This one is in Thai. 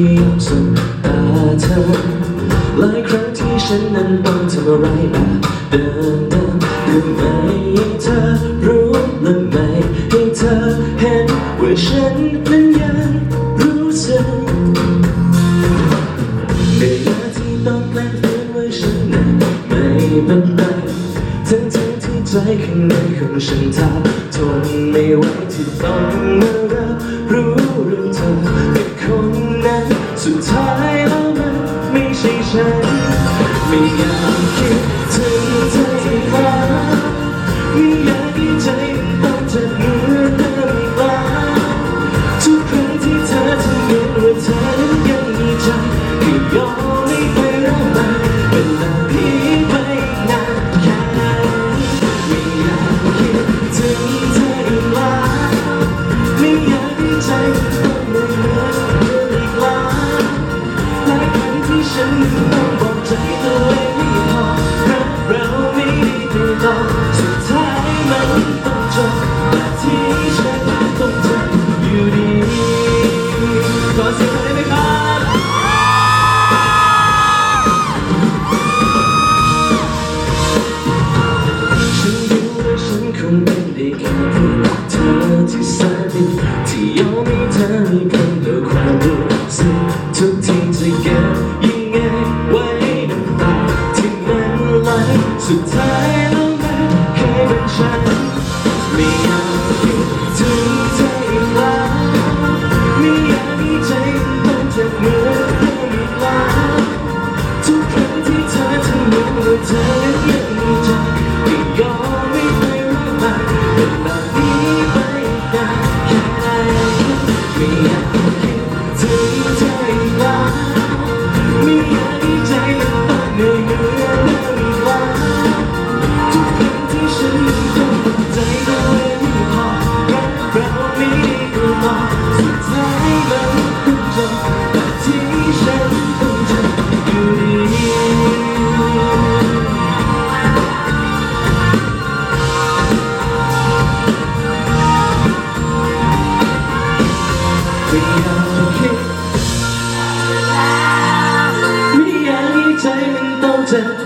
พียงสบตาเธอหลายครั้งที่ฉันนั้นต้องทำอะไรแบบเดิมเดิมทำไมเธอรู้และไม่ให้เธอเห็นว่าฉันนั้นยังรู้สึกในเวลาที่ต้องแปล้งฝืนว่าฉันนั้นไม่เป็นไรทั้งทั้ที่ใจข้างในของฉันแทบทนไม่ไหวที่ต้องมารับรู้เรื่องเธอ สุดท้ายแล้วมันไม่ใช่ฉันไม่อยาก เธอยังมีใจไม่ยอมไม่ไปรักม่เป็นแบบนี้ไปนานแค่ไม่ mountain